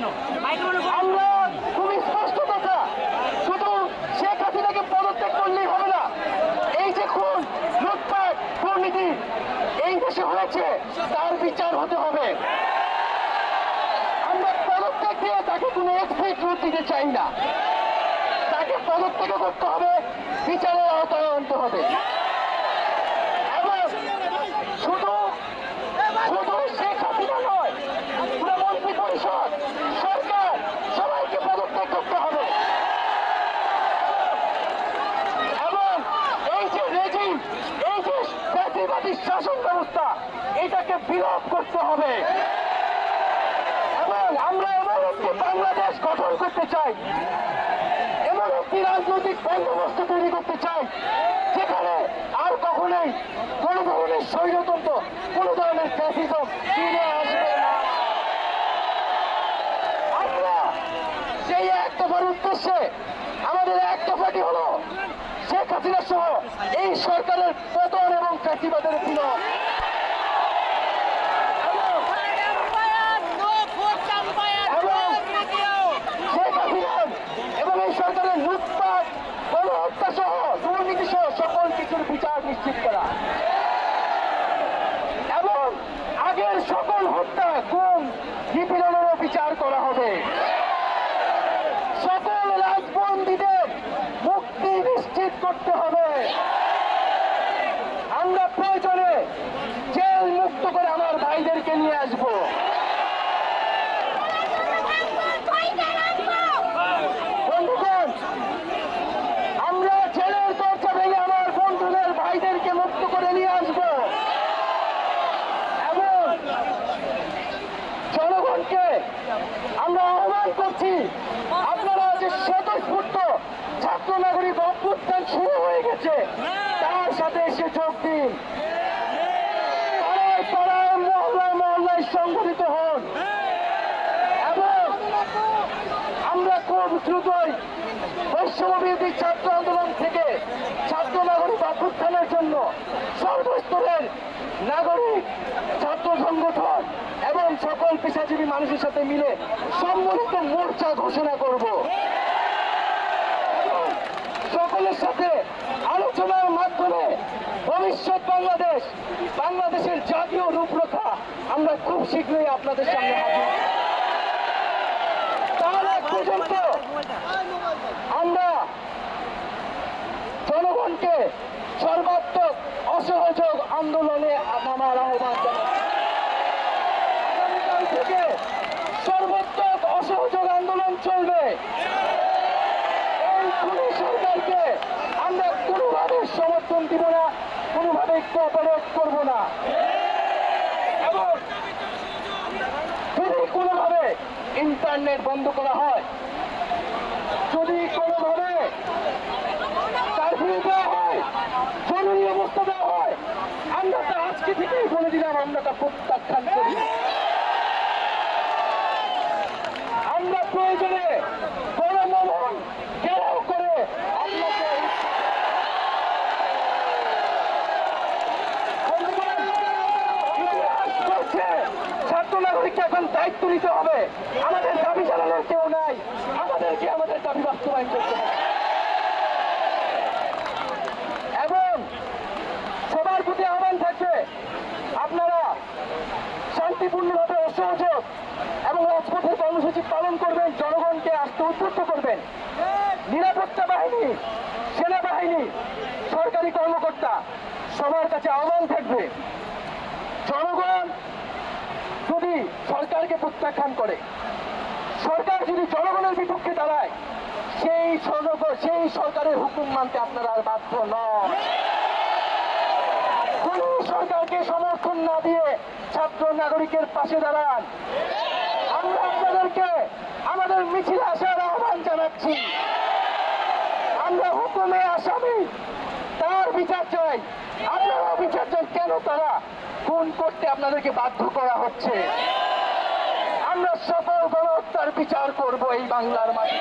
কেন? আমরা স্পষ্ট কথা। শুধু শেখ হাসিনাকে পদত্যাগ করলেই হবে না, এই যে খুন, লুটপাট, দুর্নীতি, এই দেশে হয়েছে, তার বিচার হতে হবে। আমরা তাকে কোনো দিতে চাই না। তাকে পদত্যাগ করতে হবে, বিচারের আওতায় আনতে হবে। এবং শুধু শেখ হাসিনা নয় পুরো মন্ত্রী পরিষদ সরকার সবাইকে পদত্যাগ করতে হবে এবং এই যে রেজিম এই যে জাতিবাদী শাসন ব্যবস্থা এটাকে বিলোপ করতে হবে। এবং আমরা এমন একটি বাংলাদেশ গঠন করতে চাই। এমন একটি রাজনৈতিক বন্দোবস্ত তৈরি করতে চাই, যেখানে আর কখনোই কোন ধরনের স্বৈরতন্ত্র, কোন ধরনের ফ্যাসিজম ফিরে আসবে আমরা সেই এক দফার উদ্দেশ্যে আমাদের এক দফাটি হলো শেখ হাসিনা সহ এই সরকারের পতন এবং ফ্যাসিবাদের বিলোপ এবং শেখ হাসিনার এবং এই সরকারের লুটপাট গণহত্যা সহ দুর্নীতি সহ সকল কিছুর বিচার নিশ্চিত করা এবং আগের সকল হত্যা গুম নিপীড়নেরও হবে সকল রাজবন্দীদের মুক্তি নিশ্চিত করতে হবে। আমরা প্রয়োজনে জেল মুক্ত করে আমার ভাইদেরকে নিয়ে আসব বন্ধুগণ আমরা জেলের দরজা ভেঙে আমার বন্ধুদের ভাইদেরকে মুক্ত করে নিয়ে আসব এবং জনগণকে আমরা আহ্বান করছি, আপনারা যে স্বতঃস্ফূর্ত ছাত্র নাগরিক অভ্যুত্থান শুরু হয়ে গেছে, তার সাথে এসে যোগ দিন। পাড়ায় পাড়ায় মহল্লায় মহল্লায় সংগঠিত হন এবং আমরা খুব দ্রুতই বৈষম্যবিরোধী ছাত্র আন্দোলন থেকে ছাত্র নাগরিক অভ্যুত্থানের জন্য সর্বস্তরের নাগরিক ছাত্র সংগঠন এবং সকল পেশাজীবী মানুষের সাথে মিলে সম্মিলিত মোর্চা ঘোষণা করব। সকলের সাথে আলোচনার মাধ্যমে ভবিষ্যৎ বাংলাদেশ, বাংলাদেশের জাতীয় রূপরেখা আমরা খুব শীঘ্রই আপনাদের সামনে তার পর্যন্ত আমরা জনগণকে সর্বাত্মক অসহযোগ আন্দোলনে নামার আহ্বান আগামীকাল থেকে সর্বাত্মক অসহযোগ আন্দোলন চলবে। এই খুনি সরকারকে আমরা কোনোভাবে সমর্থন দিব না, কোনোভাবে কোঅপারেট করব না। এবং যদি কোনোভাবে ইন্টারনেট বন্ধ করা হয়, যদি কোনোভাবে নাগরিককে এখন দায়িত্ব নিতে হবে। আমাদের দাবি জানানোর কেউ নাই। আমাদেরকে আমাদের দাবি বাস্তবায়ন করতে হবে এবং সবার প্রতি আহ্বান থাকবে আপনারা শান্তিপূর্ণভাবে অসহযোগ এবং রাজপথের কর্মসূচি পালন করবেন, জনগণকে আসতে উদ্বুদ্ধ করবেন। নিরাপত্তা বাহিনী, সেনাবাহিনী, সরকারি কর্মকর্তা, সবার কাছে আহ্বান থাকবে, জনগণ যদি সরকারকে প্রত্যাখ্যান করে, সরকার যদি জনগণের বিপক্ষে দাঁড়ায়, সেই সেই সরকারের হুকুম মানতে আপনারা আর বাধ্য নন। কোন সরকারকে সমর্থন না দিয়ে ছাত্র নাগরিকের পাশে দাঁড়ান। আমরা আপনাদেরকে আমাদের মিছিলে আসার আহ্বান জানাচ্ছি। আমরা হুকুমে আসামি, তার বিচার চাই। আপনারা বিচার চাই কেন তারা খুন করতে আপনাদেরকে বাধ্য করা হচ্ছে? আমরা সকল গণহত্যার বিচার করব এই বাংলার মাটি।